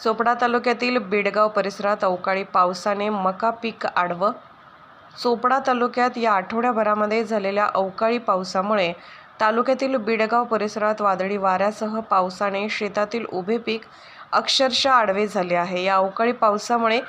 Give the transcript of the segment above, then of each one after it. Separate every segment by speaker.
Speaker 1: चोपडा तालुक्यातील बेडगाव परिसरात अवकाळी पावसाने मका पीक आडवं. चोपडा तालुक्यात या आठवड्याभरामध्ये झालेल्या अवकाळी पावसामुळे तालुक्यातील बिडगाव परिसरात वादळी वाऱ्यासह पावसाने शेतातील उभे पीक अक्षरशः आडवे झाले आहे. या अवकाळी पावसामुळे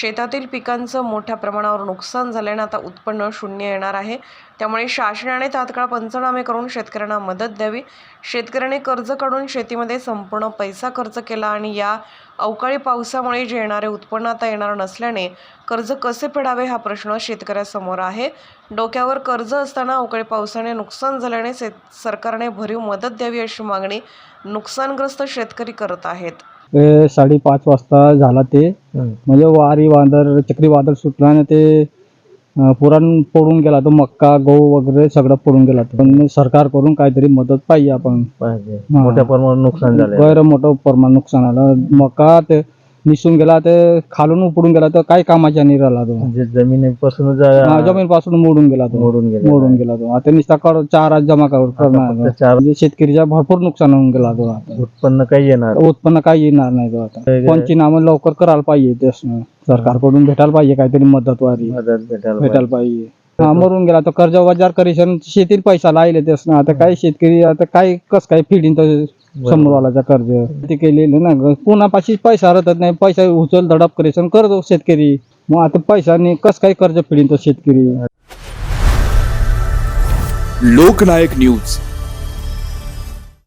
Speaker 1: शेतातील पिकांचं मोठ्या प्रमाणावर नुकसान झाल्याने आता उत्पन्न शून्य येणार आहे. त्यामुळे शासनाने तात्काळ पंचनामे करून शेतकऱ्यांना मदत द्यावी. शेतकऱ्याने कर्ज काढून शेतीमध्ये संपूर्ण पैसा खर्च केला आणि या अवकाळी पावसामुळे जे येणारे उत्पन्न आता येणार नसल्याने कर्ज कसे फेडावे हा प्रश्न शेतकऱ्यासमोर आहे. डोक्यावर कर्ज असताना अवकाळी पावसाने नुकसान झाल्याने शेत सरकारने भरीव मदत द्यावी अशी मागणी नुकसानग्रस्त शेतकरी करत आहेत.
Speaker 2: साडेपाच वाजता झाला ते. म्हणजे वारी वादळ चक्रीवादळ सुटलं आणि ते पुराण पडून गेला तो मक्का गहू वगैरे सगळं पडून गेला पण सरकारकडून काहीतरी मदत पाहिजे आपण.
Speaker 3: पाहिजे. मोठ्या प्रमाणात नुकसान
Speaker 2: गैर मोठं प्रमाण नुकसान आलं मका ते निसून गेला ते खालून उपडून गेला तर काही कामाच्या नाही राहिला तो.
Speaker 3: म्हणजे जमिनीपासून
Speaker 2: जमीन पासून मोडून गेला तो.
Speaker 3: मोडून गेलेला
Speaker 2: मोडून गेला तो. आता नुसता कर चार आज जमा कर- करणार तो.
Speaker 3: फक्त चार
Speaker 2: म्हणजे शेतकरीचा भरपूर नुकसान होऊन गेला तो आता.
Speaker 3: उत्पन्न काही येणार
Speaker 2: उत्पन्न काही येणार नाही तो आता.
Speaker 3: काय-
Speaker 2: पंचनामा लवकर करायला पाहिजे त्यासनं सरकारकडून भेटायला पाहिजे काहीतरी मदत वारी
Speaker 3: मदत भेटायला
Speaker 2: भेटायला पाहिजे. हा मरून गेला तर कर्ज वजार करीशन शेतीत पैसा लायले त्यासनं आता काय शेतकरी आता काय कस काय फिडीन तर समोरवालाचा कर्ज. ते केलेलं ना ग. पुन्हा पैसा राहत नाही. पैसा उचल धडप करीशन करतो शेतकरी. मग आता पैशाने कस काय कर्ज फिडीन तो शेतकरी?
Speaker 4: लोकनायक न्यूज.